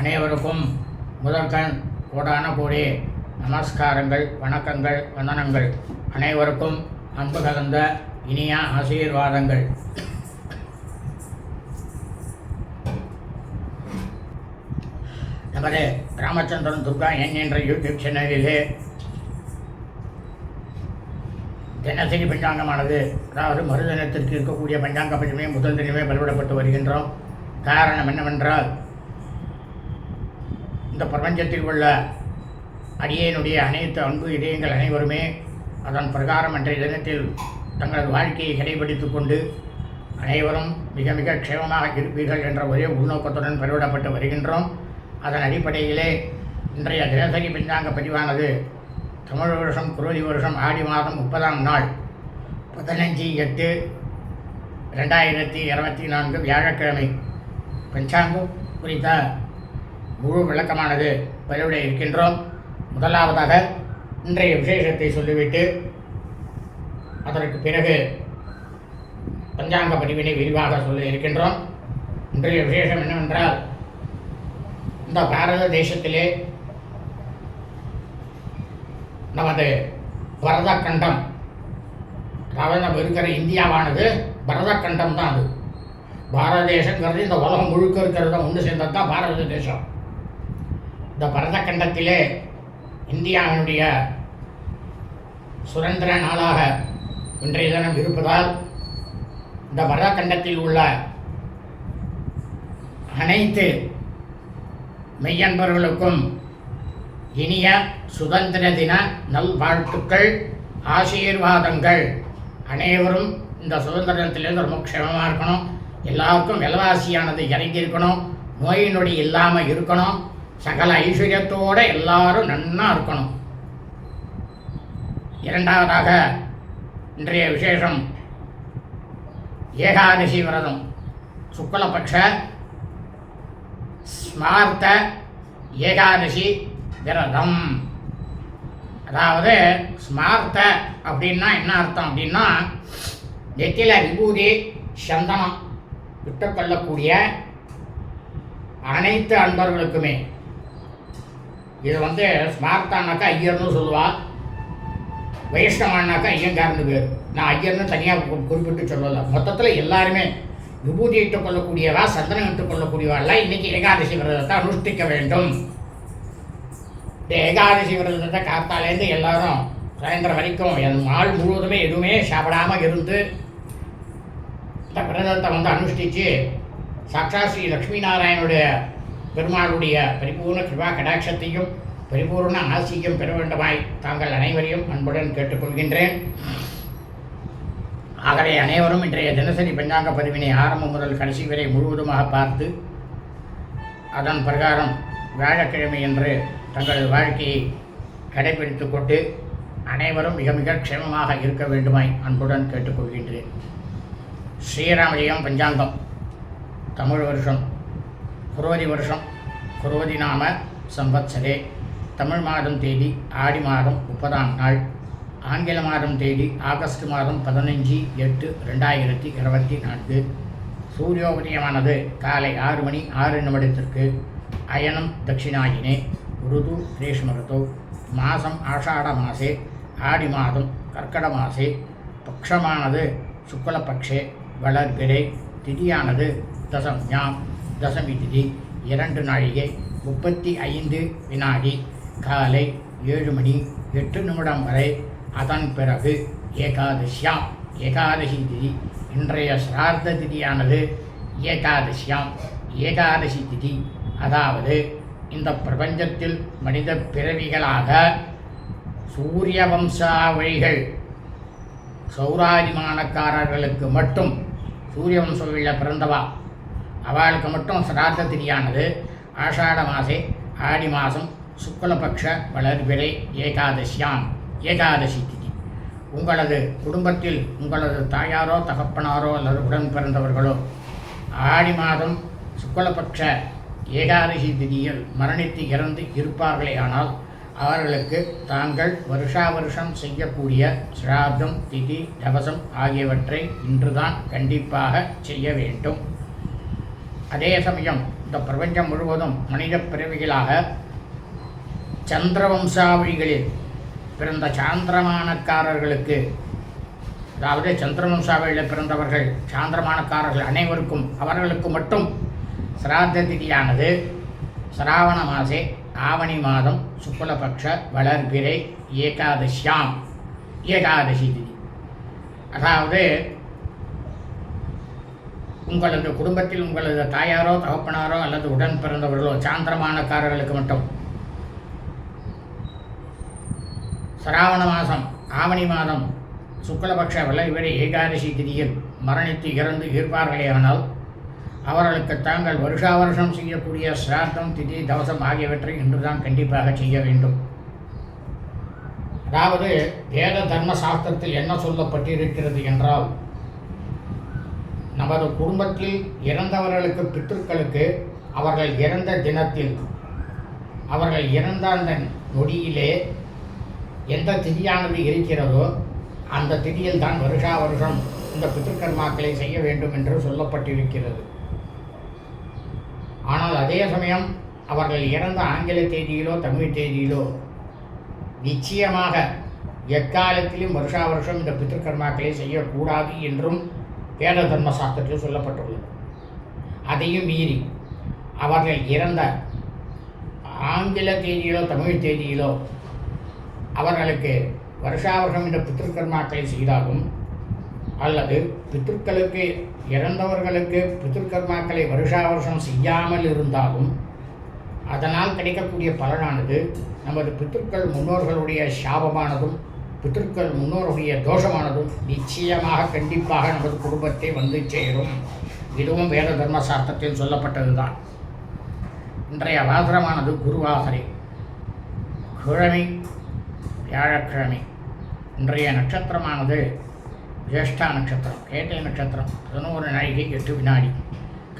அனைவருக்கும் முதற்கண் கோடான கோடி நமஸ்காரங்கள் வணக்கங்கள் வந்தனங்கள். அனைவருக்கும் அன்பு கலந்த இனிய ஆசீர்வாதங்கள். நமது ராமச்சந்திரன் துர்கா என் என்ற யூடியூப் சேனலிலே தினசரி பஞ்சாங்கமானது அதாவது மறுதினத்திற்கு இருக்கக்கூடிய பஞ்சாங்க பதிவுமே முதல் தினமே பலவிடப்பட்டு வருகின்றோம். காரணம் என்னவென்றால் இந்த பிரபஞ்சத்தில் உள்ள அடியேனுடைய அனைத்து அன்பு இதயங்கள் அனைவருமே அதன் பிரகாரம் அன்றைய தினத்தில் தங்களது வாழ்க்கையை கடைபிடித்து கொண்டு அனைவரும் மிக மிக க்ஷேமமாக இருப்பீர்கள் என்ற ஒரே உள்நோக்கத்துடன் பலவிடப்பட்டு வருகின்றோம். அதன் அடிப்படையிலே இன்றைய தினசரி பஞ்சாங்க பதிவானது தமிழ் வருஷம் குரோதி வருஷம் ஆடி மாதம் முப்பதாம் நாள் பதினஞ்சு எட்டு ரெண்டாயிரத்தி இருபத்தி நான்கு வியாழக்கிழமை. பஞ்சாங்கம் குறித்த முழு விளக்கமானது பதிவுடைய இருக்கின்றோம். முதலாவதாக இன்றைய விசேஷத்தை சொல்லிவிட்டு அதற்கு பிறகு பஞ்சாங்க பதிவினை விரிவாக சொல்ல இருக்கின்றோம். இன்றைய விசேஷம் என்னவென்றால் இந்த பாரத தேசத்திலே நமது பரத கண்டம் அதாவது நம்ம இருக்கிற இந்தியாவானது பரத கண்டம் தான் அது. பாரத தேசங்கிறது இந்த உலகம் முழுக்க இருக்கிறத ஒன்று சேர்ந்தது தான் பாரத தேசம். இந்த பரதக்கண்டத்திலே இந்தியாவினுடைய சுதந்திர நாளாக இன்றைய தினம் இருப்பதால் இந்த பரத கண்டத்தில் உள்ள அனைத்து மெய்யன்பர்களுக்கும் இனிய சுதந்திர தின நல்வாழ்த்துக்கள் ஆசீர்வாதங்கள். அனைவரும் இந்த சுதந்திரத்திலேருந்து ரொம்ப க்ஷமமாக இருக்கணும். எல்லாருக்கும் விலவாசியானது இறங்கி இருக்கணும் நோய் நொடி இல்லாமல் இருக்கணும். சகல ஐஸ்வர்யத்தோடு எல்லாரும் நன்னா இருக்கணும். இரண்டாவதாக இன்றைய விசேஷம் ஏகாதசி விரதம். சுக்லபக்ஷ ஸ்மார்த்த ஏகாதசி விரதம். அதாவது ஸ்மார்த்த அப்படின்னா என்ன அர்த்தம் அப்படின்னா நெத்தில விபூதி சந்தனம் விட்டுக்கொள்ளக்கூடிய அனைத்து அன்பர்களுக்குமே இது வந்து ஸ்மார்த்தானாக்கா ஐயர்னு சொல்லுவாள் வைஷ்ணவானாக்கா ஐயங்கார்னு பேர். நான் ஐயர்னு தனியாக குறிப்பிட்டு சொல்லலை. மொத்தத்தில் எல்லாருமே விபூதி இட்டுக் கொள்ளக்கூடியவா சந்தனம் இட்டுக் கொள்ளக்கூடியவாள்லாம் இன்னைக்கு ஏகாதசி விரதத்தை அனுஷ்டிக்க வேண்டும். இந்த ஏகாதசி விரதத்தை காத்தாலேருந்து எல்லாரும் சாயந்தரம் வரைக்கும் என் நாள் முழுவதுமே எதுவுமே சாப்பிடாமல் இருந்து இந்த விரதத்தை வந்து அனுஷ்டித்து சாட்சா ஸ்ரீ லக்ஷ்மி நாராயணுடைய பெருமாளுடைய பரிபூர்ண கிருபா கடாட்சத்தையும் பரிபூர்ண ஆசியும் பெற வேண்டுமாய் தாங்கள் அனைவரையும் அன்புடன் கேட்டுக்கொள்கின்றேன். ஆகவே அனைவரும் இன்றைய தினசரி பஞ்சாங்க பதிவினை ஆரம்பம் முதல் கடைசி வரை முழுவதுமாக பார்த்து அதன் பிரகாரம் வியாழக்கிழமை என்று தங்களது வாழ்க்கையை கடைபிடித்து கொண்டு அனைவரும் மிக மிக க்ஷேமமாக இருக்க வேண்டுமாய் அன்புடன் கேட்டுக்கொள்கின்றேன். ஸ்ரீராமஜெயம் பஞ்சாங்கம். தமிழ் வருஷம் குரோதி வருஷம். குரோதி நாம சம்பத்சரே தமிழ் மாதம் தேதி ஆடி மாதம் முப்பதாம் நாள். ஆங்கில மாதம் தேதி ஆகஸ்ட் மாதம் பதினஞ்சு எட்டு ரெண்டாயிரத்தி இருபத்தி நான்கு. சூரியோதயமானது காலை ஆறு மணி ஆறு நிமிடத்திற்கு. அயனம் தட்சிணாயினே ருது கிரீஷ்ம ருது மாதம் ஆஷாட மாசே ஆடி மாதம் கர்க்கட மாசே. பக்ஷமானது சுக்லபக்ஷே வளர்பிறை. திதியானது தசம்யாம். தசமி திதி இரண்டு நாழிகை முப்பத்தி ஐந்து வினாடி காலை ஏழு மணி எட்டு நிமிடம் வரை அதன் பிறகு ஏகாதசியாம். ஏகாதசி திதி இன்றைய சிரார்த்த திதியானது ஏகாதசியாம். ஏகாதசி திதி அதாவது இந்த பிரபஞ்சத்தில் மனித பிறவிகளாக சூரிய வம்சாவழிகள் சௌராதிமானக்காரர்களுக்கு மட்டும் சூரிய வம்சவழியில் பிறந்தவா? அவளுக்கு மட்டும் சிரார்த்த திதியானது. ஆஷாட மாசே ஆடி மாதம் சுக்லபக்ஷ வளர்பிறை ஏகாதசியாம் ஏகாதசி திதி. உங்களது குடும்பத்தில் உங்களது தாயாரோ தகப்பனாரோ அல்லது உடன் பிறந்தவர்களோ ஆடி மாதம் சுக்லபக்ஷ ஏகாதசி திதியில் மரணித்து இறந்து இருப்பார்களே ஆனால் அவர்களுக்கு தாங்கள் வருஷா வருஷம் செய்யக்கூடிய சிராதம் திதி தவசம் ஆகியவற்றை இன்றுதான் கண்டிப்பாக செய்ய வேண்டும். அதே சமயம் இந்த பிரபஞ்சம் முழுவதும் மனித பிறவிகளாக சந்திரவம்சாவளிகளில் பிறந்த சாந்திரமானக்காரர்களுக்கு அதாவது சந்திரவம்சாவளியில் பிறந்தவர்கள் சாந்திரமானக்காரர்கள் அனைவருக்கும் அவர்களுக்கு மட்டும் சிராத்த திதியானது. சிராவண மாசே ஆவணி மாதம் சுக்லபக்ஷ வளர்பிறை ஏகாதசியாம் ஏகாதசி திதி. அதாவது உங்களது குடும்பத்தில் உங்களது தாயாரோ தகப்பனாரோ அல்லது உடன் பிறந்தவர்களோ சாந்திரமானக்காரர்களுக்கு மட்டும். சிராவண மாதம் ஆவணி மாதம் சுக்லபக்ஷ விளைவிரை ஏகாதசி திதியில் மரணித்து இறந்து இருப்பார்களேயானால் அவர்களுக்கு தாங்கள் வருஷா வருஷம் செய்யக்கூடிய சிராத்தம் திதி தவசம் ஆகியவற்றை இன்றுதான் கண்டிப்பாக செய்ய வேண்டும். அதாவது வேத தர்ம சாஸ்திரத்தில் என்ன சொல்லப்பட்டிருக்கிறது என்றால் நமது குடும்பத்தில் இறந்தவர்களுக்கு பித்ருக்களுக்கு அவர்கள் இறந்த தினத்தில் அவர்கள் இறந்த அந்த நொடியிலே எந்த திதியானது இருக்கிறதோ அந்த திதியில் தான் வருஷா வருஷம் இந்த பித்திருக்கர்மாக்களை செய்ய வேண்டும் என்று சொல்லப்பட்டிருக்கிறது. ஆனால் அதே சமயம் அவர்கள் இறந்த ஆங்கில தேதியிலோ தமிழ் தேதியிலோ நிச்சயமாக எக்காலத்திலும் வருஷா வருஷம் இந்த பித்திருக்கர்மாக்களை செய்யக்கூடாது என்றும் வேத தர்ம சாஸ்திரத்தில் சொல்லப்பட்டுள்ளது. அதையும் மீறி அவர்கள் இறந்த ஆங்கில தேதியிலோ தமிழ் தேதியிலோ அவர்களுக்கு வருஷா என்ற இந்த செய்தாலும் அல்லது பித்திருக்களுக்கு இறந்தவர்களுக்கு பித்திருக்கர்மாக்களை வருஷாவருஷம் செய்யாமல் இருந்தாலும் அதனால் கிடைக்கக்கூடிய பலனானது நமது பித்திருக்கள் முன்னோர்களுடைய சாபமானதும் பித்திருக்கள் முன்னோருடைய தோஷமானதும் நிச்சயமாக கண்டிப்பாக நமது குடும்பத்தை வந்து சேரும். இதுவும் வேத தர்ம சாஸ்திரத்தில் சொல்லப்பட்டது தான் இன்றைய வாசனமானது குருவாசனை கிழமை வியாழக்கிழமை. இன்றைய நட்சத்திரமானது ஜேஷ்டா நட்சத்திரம் கேட்டை நட்சத்திரம் பதினோரு நாழிகை எட்டு வினாடி.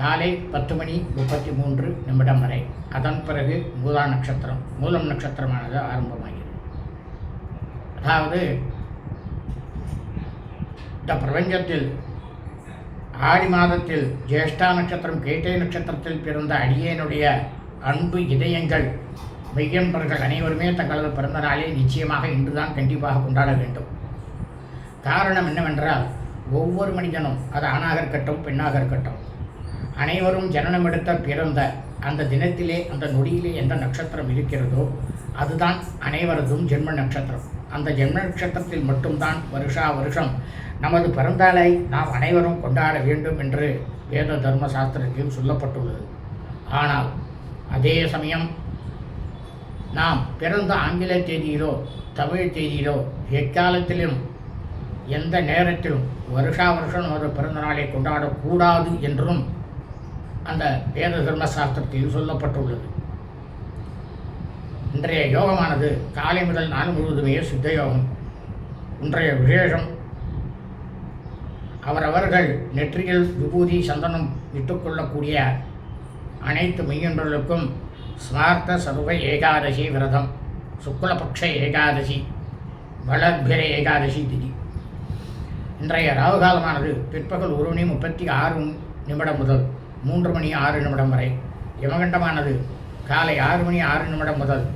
காலை பத்து மணி முப்பத்தி மூன்று நிமிடம் வரை. அதன் பிறகு மூலா நட்சத்திரம் மூலம் நட்சத்திரமானது ஆரம்பமாகி அதாவது இந்த பிரபஞ்சத்தில் ஆடி மாதத்தில் ஜேஷ்டா நட்சத்திரம் கேட்டை நட்சத்திரத்தில் பிறந்த அடியேனுடைய அன்பு இதயங்கள் மெய்யன்பர்கள் அனைவருமே தங்களது பிறந்த நாளை நிச்சயமாக இன்றுதான் கண்டிப்பாக கொண்டாட வேண்டும். காரணம் என்னவென்றால் ஒவ்வொரு மனிதனும் அது ஆணாக இருக்கட்டும் பெண்ணாக இருக்கட்டும் அனைவரும் ஜனனம் எடுத்த பிறந்த அந்த தினத்திலே அந்த நொடியிலே எந்த நட்சத்திரம் இருக்கிறதோ அதுதான் அனைவரதும் ஜென்ம நட்சத்திரம். அந்த ஜென்ம நட்சத்திரத்தில் மட்டும்தான் வருஷா வருஷம் நமது பிறந்தாளை நாம் அனைவரும் கொண்டாட வேண்டும் என்று வேத தர்ம சாஸ்திரத்தில் சொல்லப்பட்டுள்ளது. ஆனால் அதே சமயம் நாம் பிறந்த ஆங்கில தேதியிலோ தமிழ் தேதியிலோ எக்காலத்திலும் எந்த நேரத்திலும் வருஷா வருஷம் ஒரு பிறந்த நாளை கொண்டாடக்கூடாது என்றும் அந்த வேத தர்ம சாஸ்திரத்தில் சொல்லப்பட்டுள்ளது. இன்றைய யோகமானது காலை முதல் நாள் முழுவதுமே சித்த யோகம் இன்றைய விசேஷம். அவரவர்கள் நெற்றியில் விபூதி சந்தனம் இட்டுக்கொள்ளக்கூடிய அனைத்து மெய்யன்பர்களுக்கும் ஸ்மார்த்த சர்வ ஏகாதசி விரதம் சுக்லபக்ஷ ஏகாதசி வளர்பிர ஏகாதசி திதி. இன்றைய ராகுகாலமானது பிற்பகல் ஒரு மணி முப்பத்தி ஆறு நிமிடம் முதல் மூன்று மணி ஆறு நிமிடம் வரை. யமகண்டமானது காலை ஆறு மணி ஆறு நிமிடம் முதல்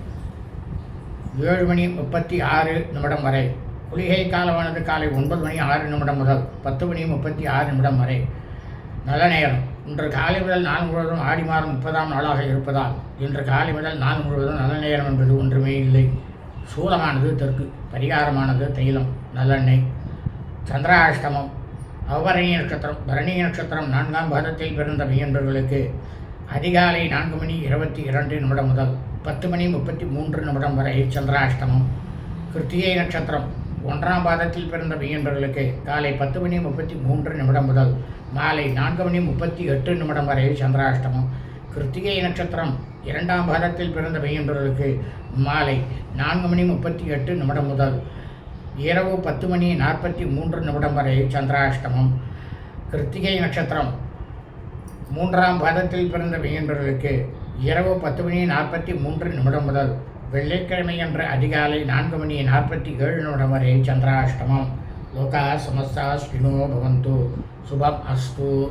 ஏழு மணி முப்பத்தி ஆறு நிமிடம் வரை. குளிகை காலமானது காலை ஒன்பது மணி ஆறு நிமிடம் முதல் பத்து மணி முப்பத்தி ஆறு நிமிடம் வரை. நல்ல நேரம். இன்று காலை முதல் நாள் முழுவதும் ஆடி மாதம் முப்பதாம் நாளாக இருப்பதால் இன்று காலை முதல் நாள் முழுவதும் நல்ல நேரம் என்பது ஒன்றுமே இல்லை. சூலமானது தெற்கு பரிகாரமானது தைலம் நல்லெண்ணெய் சந்திராஷ்டமம் அவரணி நட்சத்திரம் பரணி நட்சத்திரம் நான்காம் பாதத்தில் பிறந்த மெய்யன்பர்களுக்கு அதிகாலை நான்கு மணி இருபத்தி இரண்டு நிமிடம் முதல். பத்து மணி முப்பத்தி மூன்று நிமிடம் வரை சந்திராஷ்டமம். கிருத்திகை நட்சத்திரம். ஒன்றாம் பாதத்தில் பிறந்த மீன்பர்களுக்கு காலை பத்து மணி முப்பத்தி மூன்று நிமிடம் முதல் மாலை நான்கு மணி முப்பத்தி எட்டு நிமிடம் வரை சந்திராஷ்டமம். கிருத்திகை நட்சத்திரம். இரண்டாம் பாதத்தில் பிறந்த மீன்பர்களுக்கு மாலை நான்கு மணி முப்பத்தி எட்டு நிமிடம் முதல் இரவு பத்து மணி நாற்பத்தி மூன்று நிமிடம் வரை சந்திராஷ்டமம். கிருத்திகை நட்சத்திரம். மூன்றாம் பாதத்தில் பிறந்த மீன்பர்களுக்கு இரவு பத்து மணி நாற்பத்தி மூன்று நிமிடம் முதல் வெள்ளிக்கிழமை என்ற அதிகாலை நான்கு மணி நாற்பத்தி ஏழு நிமிடம் வரை சந்திராஷ்டமம். லோகா சமஸ்தா ஸ்ரீனோ பவந்து. சுபம் அஸ்து.